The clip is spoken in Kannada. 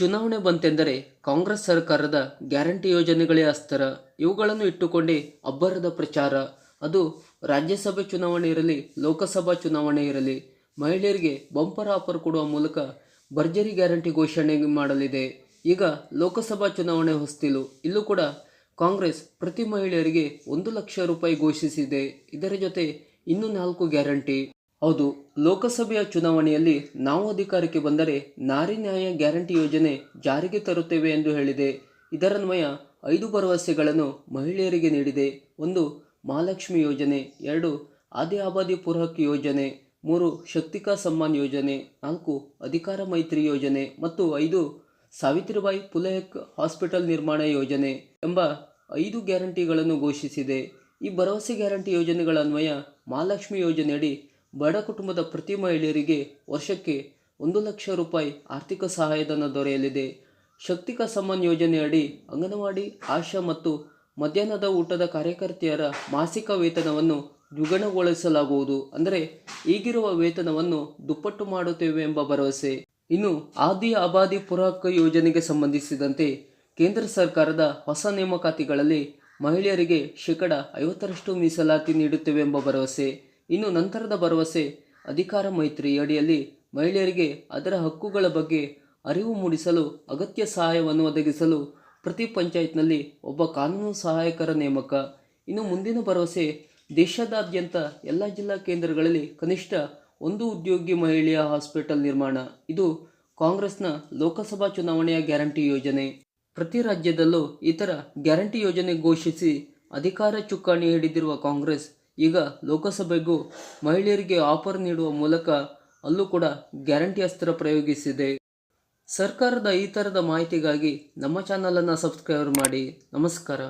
ಚುನಾವಣೆ ಬಂತೆಂದರೆ ಕಾಂಗ್ರೆಸ್ ಸರ್ಕಾರದ ಗ್ಯಾರಂಟಿ ಯೋಜನೆಗಳೇ ಅಸ್ತರ ಇವುಗಳನ್ನು ಇಟ್ಟುಕೊಂಡೇ ಅಬ್ಬರದ ಪ್ರಚಾರ. ಅದು ರಾಜ್ಯಸಭೆ ಚುನಾವಣೆ ಇರಲಿ, ಲೋಕಸಭಾ ಚುನಾವಣೆ ಇರಲಿ, ಮಹಿಳೆಯರಿಗೆ ಬಂಪರ್ ಆಫರ್ ಕೊಡುವ ಮೂಲಕ ಭರ್ಜರಿ ಗ್ಯಾರಂಟಿ ಘೋಷಣೆ ಮಾಡಲಿದೆ. ಈಗ ಲೋಕಸಭಾ ಚುನಾವಣೆ ಹೊಸ್ತಿಲು. ಇಲ್ಲೂ ಕೂಡ ಕಾಂಗ್ರೆಸ್ ಪ್ರತಿ ಮಹಿಳೆಯರಿಗೆ ಒಂದು ಲಕ್ಷ ರೂಪಾಯಿ ಘೋಷಿಸಿದೆ. ಇದರ ಜೊತೆ ಇನ್ನೂ ನಾಲ್ಕು ಗ್ಯಾರಂಟಿ. ಹೌದು, ಲೋಕಸಭೆಯ ಚುನಾವಣೆಯಲ್ಲಿ ನಾವು ಅಧಿಕಾರಕ್ಕೆ ಬಂದರೆ ನಾರಿ ನ್ಯಾಯ ಗ್ಯಾರಂಟಿ ಯೋಜನೆ ಜಾರಿಗೆ ತರುತ್ತೇವೆ ಎಂದು ಹೇಳಿದೆ. ಇದರನ್ವಯ ಐದು ಭರವಸೆಗಳನ್ನು ಮಹಿಳೆಯರಿಗೆ ನೀಡಿದೆ. ಒಂದು, ಮಹಾಲಕ್ಷ್ಮಿ ಯೋಜನೆ. ಎರಡು, ಆದಿ ಆಬಾದಿ ಪೂರಕ ಯೋಜನೆ. ಮೂರು, ಶಕ್ತಿಕಾ ಸಮ್ಮಾನ್ ಯೋಜನೆ. ನಾಲ್ಕು, ಅಧಿಕಾರ ಮೈತ್ರಿ ಯೋಜನೆ. ಮತ್ತು ಐದು, ಸಾವಿತ್ರಿಬಾಯಿ ಪುಲೆಹೆಕ್ ಹಾಸ್ಪಿಟಲ್ ನಿರ್ಮಾಣ ಯೋಜನೆ ಎಂಬ ಐದು ಗ್ಯಾರಂಟಿಗಳನ್ನು ಘೋಷಿಸಿದೆ. ಈ ಭರವಸೆ ಗ್ಯಾರಂಟಿ ಯೋಜನೆಗಳ ಅನ್ವಯ ಮಹಾಲಕ್ಷ್ಮಿ ಯೋಜನೆಯಡಿ ಬಡ ಕುಟುಂಬದ ಪ್ರತಿ ಮಹಿಳೆಯರಿಗೆ ವರ್ಷಕ್ಕೆ ಒಂದು ಲಕ್ಷ ರೂಪಾಯಿ ಆರ್ಥಿಕ ಸಹಾಯಧನ ದೊರೆಯಲಿದೆ. ಶಕ್ತಿಕ ಸಮ್ಮಾನ್ ಯೋಜನೆಯಡಿ ಅಂಗನವಾಡಿ ಆಶಾ ಮತ್ತು ಮಧ್ಯಾಹ್ನದ ಊಟದ ಕಾರ್ಯಕರ್ತೆಯರ ಮಾಸಿಕ ವೇತನವನ್ನು ದ್ವಿಗುಣಗೊಳಿಸಲಾಗುವುದು. ಅಂದರೆ ಈಗಿರುವ ವೇತನವನ್ನು ದುಪ್ಪಟ್ಟು ಮಾಡುತ್ತೇವೆ ಎಂಬ ಭರವಸೆ. ಇನ್ನು ಆದಿ ಅಬಾದಿ ಪೂರಕ ಯೋಜನೆಗೆ ಸಂಬಂಧಿಸಿದಂತೆ ಕೇಂದ್ರ ಸರ್ಕಾರದ ಹೊಸ ನೇಮಕಾತಿಗಳಲ್ಲಿ ಮಹಿಳೆಯರಿಗೆ ಶೇಕಡ ಐವತ್ತರಷ್ಟು ಮೀಸಲಾತಿ ನೀಡುತ್ತೇವೆ ಎಂಬ ಭರವಸೆ. ಇನ್ನು ನಂತರದ ಭರವಸೆ ಅಧಿಕಾರ ಮೈತ್ರಿ ಅಡಿಯಲ್ಲಿ ಮಹಿಳೆಯರಿಗೆ ಅದರ ಹಕ್ಕುಗಳ ಬಗ್ಗೆ ಅರಿವು ಮೂಡಿಸಲು ಅಗತ್ಯ ಸಹಾಯವನ್ನು ಒದಗಿಸಲು ಪ್ರತಿ ಪಂಚಾಯತ್ನಲ್ಲಿ ಒಬ್ಬ ಕಾನೂನು ಸಹಾಯಕರ ನೇಮಕ. ಇನ್ನು ಮುಂದಿನ ಭರವಸೆ ದೇಶದಾದ್ಯಂತ ಎಲ್ಲ ಜಿಲ್ಲಾ ಕೇಂದ್ರಗಳಲ್ಲಿ ಕನಿಷ್ಠ ಒಂದು ಉದ್ಯೋಗಿ ಮಹಿಳೆಯ ಹಾಸ್ಪಿಟಲ್ ನಿರ್ಮಾಣ. ಇದು ಕಾಂಗ್ರೆಸ್ನ ಲೋಕಸಭಾ ಚುನಾವಣೆಯ ಗ್ಯಾರಂಟಿ ಯೋಜನೆ. ಪ್ರತಿ ರಾಜ್ಯದಲ್ಲೂ ಇತರ ಗ್ಯಾರಂಟಿ ಯೋಜನೆ ಘೋಷಿಸಿ ಅಧಿಕಾರ ಚುಕ್ಕಾಣಿ ಹಿಡಿದಿರುವ ಕಾಂಗ್ರೆಸ್ ಈಗ ಲೋಕಸಭೆಗೂ ಮಹಿಳೆಯರಿಗೆ ಆಫರ್ ನೀಡುವ ಮೂಲಕ ಅಲ್ಲೂ ಕೂಡ ಗ್ಯಾರಂಟಿ ಅಸ್ತ್ರ ಪ್ರಯೋಗಿಸಿದೆ. ಸರ್ಕಾರದ ಈ ಥರದ ಮಾಹಿತಿಗಾಗಿ ನಮ್ಮ ಚಾನಲನ್ನು ಸಬ್ಸ್ಕ್ರೈಬ್ ಮಾಡಿ. ನಮಸ್ಕಾರ.